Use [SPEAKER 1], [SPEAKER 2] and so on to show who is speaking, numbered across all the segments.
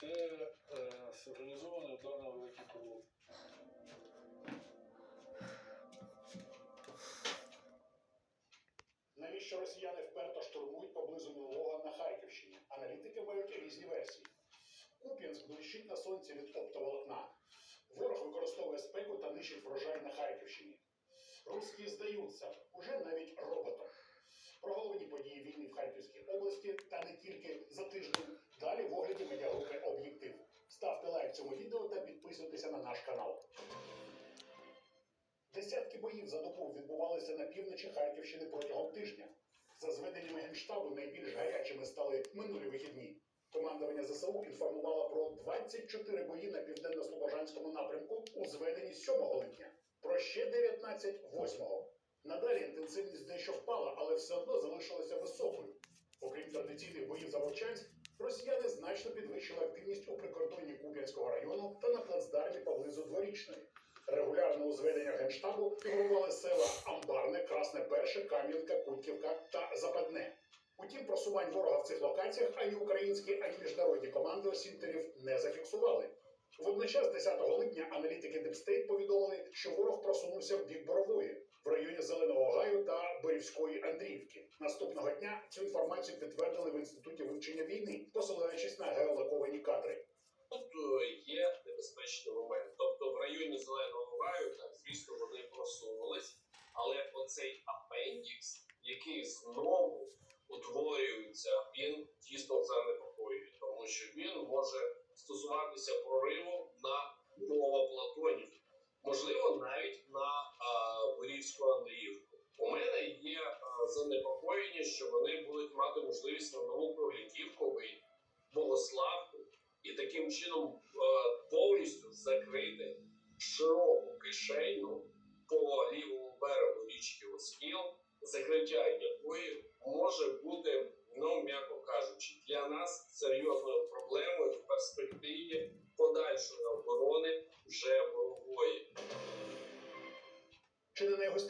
[SPEAKER 1] Це е, синхронізований удар на великий круг.
[SPEAKER 2] Навіщо росіяни вперто штурмують поблизу Мілового на Харківщині? Аналітики мають різні версії. Куп'янськ блищить на сонці від оптоволокна. Ворог використовує спеку та нищить врожай на Харківщині. Руські здаються уже навіть роботом. Про головні події війни в Харківській області та не тільки за тиждень. Далі в огляді медіагрупи Об'єктив. Ставте лайк цьому відео та підписуйтеся на наш канал. Десятки боїв за добу відбувалися на півночі Харківщини протягом тижня. За зведеннями генштабу найбільш гарячими стали минулі вихідні. Командування ЗСУ інформувало про 24 бої на південно-слобожанському напрямку у зведенні 7 липня, про ще 19 – 8. Надалі інтенсивність дещо впала, але все одно залишилася високою. Окрім традиційних боїв за Вовчанськ, росіяни значно підвищили активність у прикордонні Куп'янського району та на плацдармі поблизу Дворічної. Регулярно у зведеннях генштабу фігурували села Амбарне, Красне Перше, Кам'янка, Кутківка та Западне. Утім, просувань ворога в цих локаціях ані українські, ані міжнародні команди осінтерів не зафіксували. Водночас, 10 липня, аналітики Депстейт повідомили, що ворог просунувся в бік Борової в районі Зеленого Гаю та Борівської Андріївки. Наступного дня цю інформацію підтвердили в інституті вивчення війни, посилаючись на геолоковані кадри.
[SPEAKER 3] Тут е, є небезпечний момент. Тобто в районі зеленого гаю, так, звісно, вони просунулись, але оцей апендікс, який знову утворюється, він дійсно занепокоює, тому що він може стосуватися прориву на Новоплатонів, можливо, навіть на Борівську Андріївку. У мене є занепокоєння, що вони будуть мати можливість на нову Павліківку, Богославку, і таким чином повністю закрити широку кишеню по лівому берегу річки Оскіл, закриття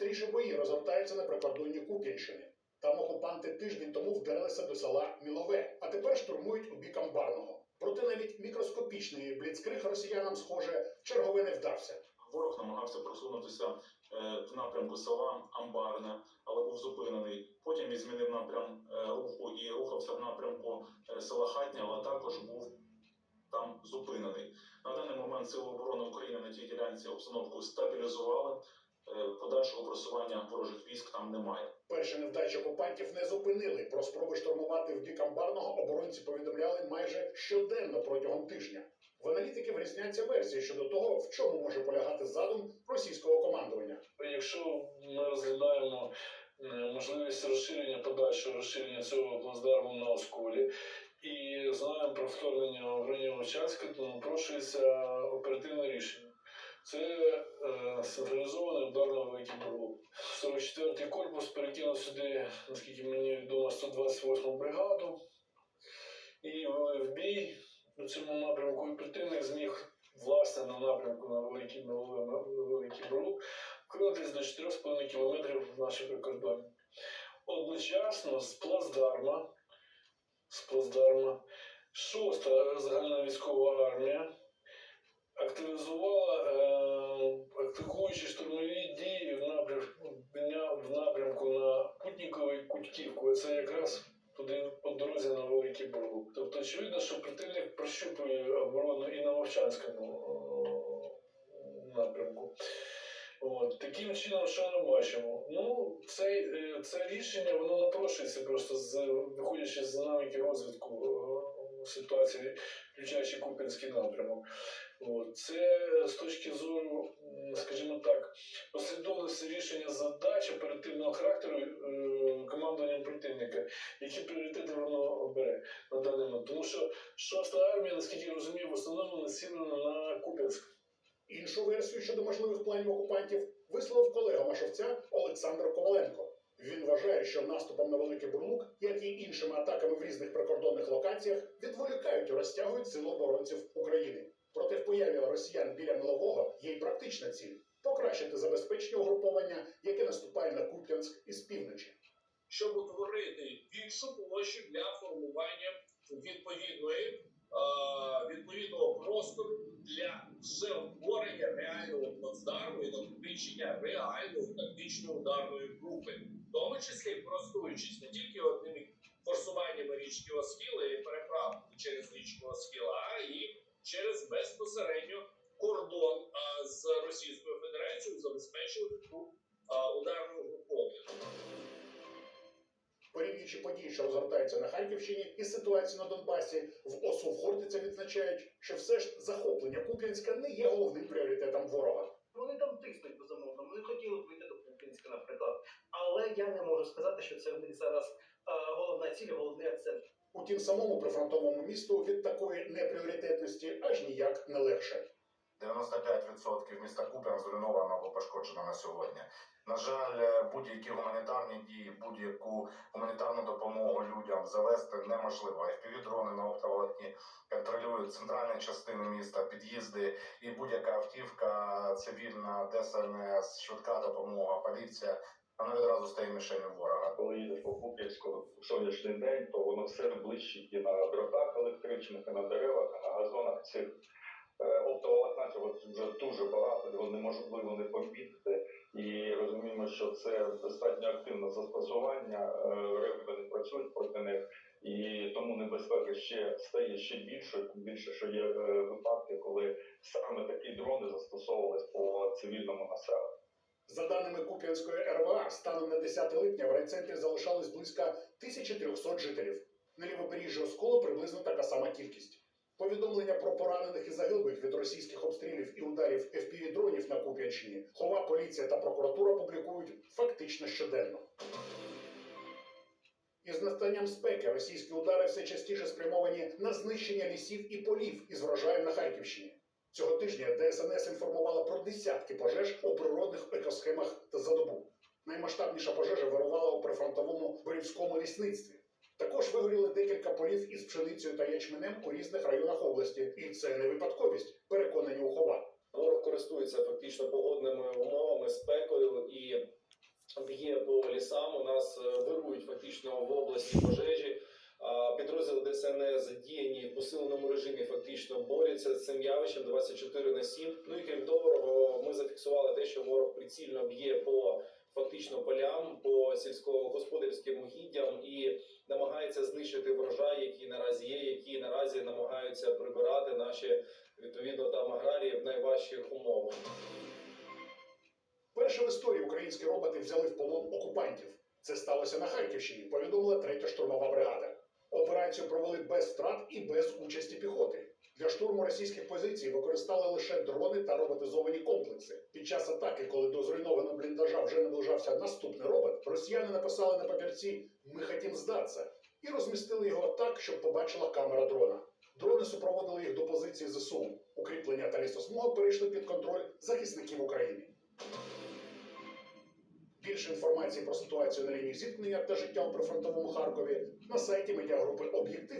[SPEAKER 2] найгостріші бої розгортаються на прикордонні Куп'янщини? Там окупанти тиждень тому вдарилися до села Мілове, а тепер штурмують у бік Амбарного. Проте навіть мікроскопічний бліцкриг росіянам, схоже, чергове не вдався.
[SPEAKER 4] Ворог намагався просунутися е, в напрямку села Амбарне, але був зупинений. Потім він змінив напрям е, руху і рухався в напрямку е, села Хатня, але також був там зупинений. На даний момент Сили оборони України на тій ділянці обстановку стабілізували. Е, Подальшого просування ворожих військ там немає.
[SPEAKER 2] Перші невдачі окупантів не зупинили. Про спроби штурмувати в бік Амбарного оборонці повідомляли майже щоденно протягом тижня. В аналітиків різняться версії щодо того, в чому може полягати задум російського командування.
[SPEAKER 1] Якщо ми розглядаємо е, можливість розширення подальшого розширення цього плацдарму на Осколі і знаємо про вторгнення в районі Вовчанська, то напрошується оперативне рішення. Це е, синхронізований удар на великий Бурлук. 44-й корпус перекинув сюди, наскільки мені відомо, 128-му бригаду і в бій у цьому напрямку. І противник зміг власне на напрямку на великий, на великий Бурлук вкрутись до 4,5 кілометрів в нашій прикордоні. Одночасно з плацдарма, з плацдарма, шоста загальна військова армія активізувала е, атакуючі штурмові дії в напрямку, в напрямку на Путнікову і Кутьківку. Це якраз туди по дорозі на Великий Бурлук. Тобто, очевидно, що противник прощупує оборону і на Мовчанському е, напрямку. От, таким чином, що ми бачимо? Ну, це, е, це рішення воно напрошується просто з виходячи з динаміки розвитку е, ситуації, включаючи Купінський напрямок. Це з точки зору, скажімо так, послідовності рішення задач оперативного характеру е, командуванням противника, які пріоритети воно бере на даний момент. Тому що шоста армія, наскільки я розумію, в основному націлена на Куп'янськ.
[SPEAKER 2] Іншу версію щодо можливих планів окупантів висловив колега Машовця Олександр Коваленко. Він вважає, що наступом на Великий Бурлук, як і іншими атаками в різних прикордонних локаціях, відволікають і розтягують силу оборонців України. Проте в появі росіян біля Милового є й практична ціль покращити забезпечення угруповання, яке наступає на Куп'янськ із півночі.
[SPEAKER 3] щоб утворити більшу площу для формування відповідної, е, відповідної створення реального плацдарму і накопичення реальної тактичної ударної групи, в тому числі користуючись не тільки одними форсуваннями річки Оскіла і переправкою через річку Оскіла, а і через безпосередньо кордон а, з Російською Федерацією забезпечувати а, ударну груповку.
[SPEAKER 2] Порівнюючи події, що розгортаються на Харківщині, і ситуацію на Донбасі, в ОСУ в Хортиця відзначають, що все ж захоплення Куп'янська не є головним пріоритетом ворога.
[SPEAKER 5] Вони там тиснуть безумовно. Вони хотіли б вийти до Купінська, наприклад. Але я не можу сказати, що це в них зараз е, головна ціль, головний акцент.
[SPEAKER 2] Утім, самому прифронтовому місту від такої непріоритетності аж ніяк не легше.
[SPEAKER 6] 95% міста Куп'ян зруйновано або пошкоджено на сьогодні. На жаль, е, будь-які гуманітарні дії, будь-яку гуманітарну допомогу людям завести неможливо. FPV-дрони на оптоволокні контролюють центральні частини міста, під'їзди і будь-яка автівка цивільна, ДСНС, швидка допомога, поліція. Вона відразу стає мішенью ворога.
[SPEAKER 7] коли їдеш по Куп'янську в сонячний день, то воно все блищить і на дротах електричних, і на деревах, і на газонах цих е, оптоволокна цього вже дуже багато, його неможливо не помітити. І розуміємо, що це достатньо активне застосування. е, Реби не працюють проти них, і тому небезпека ще стає ще більшою, тим більше, що є е, випадки, коли саме такі дрони застосовувались по цивільному населенню.
[SPEAKER 2] За даними Куп'янської РВА, станом на 10 липня в райцентрі залишалось близько 1300 жителів. На лівобережжі Осколу приблизно така сама кількість. Повідомлення про поранених і загиблих від російських обстрілів і ударів FPV-дронів на Куп'янщині Хова, поліція та прокуратура публікують фактично щоденно. Із настанням спеки російські удари все частіше спрямовані на знищення лісів і полів із врожаєм на Харківщині. Цього тижня ДСНС інформувала про десятки пожеж у природних екосхемах та за добу. Наймасштабніша пожежа вирувала у прифронтовому борівському лісництві. Також вигоріли декілька полів із пшеницею та ячменем у різних районах області, і це не випадковість, переконані у хова.
[SPEAKER 8] Ворог користується фактично погодними умовами, спекою і б'є по лісам. У нас е, вирують фактично в області пожежі. Підрозділи ДСНС задіяні в посиленому режимі, фактично борються з цим явищем 24 на 7. Ну і крім того, ми зафіксували те, що ворог прицільно б'є по фактично полям, по сільськогосподарським угіддям і намагається знищити врожай, який наразі є, які наразі намагаються прибирати наші відповідно там аграрії в найважчих умовах.
[SPEAKER 2] Перше в історії українські роботи взяли в полон окупантів. Це сталося на Харківщині, повідомила третя штурмова бригада. Операцію провели без втрат і без участі піхоти. Для штурму російських позицій використали лише дрони та роботизовані комплекси. Під час атаки, коли до зруйнованого бліндажа вже наближався наступний робот, росіяни написали на папірці Ми хотім здатися і розмістили його так, щоб побачила камера дрона. Дрони супроводили їх до позиції ЗСУ. Укріплення та лісосмуга перейшли під контроль захисників України. Більше інформації про ситуацію на лінії зіткнення та життя у прифронтовому Харкові на сайті медіагрупи Об'єктив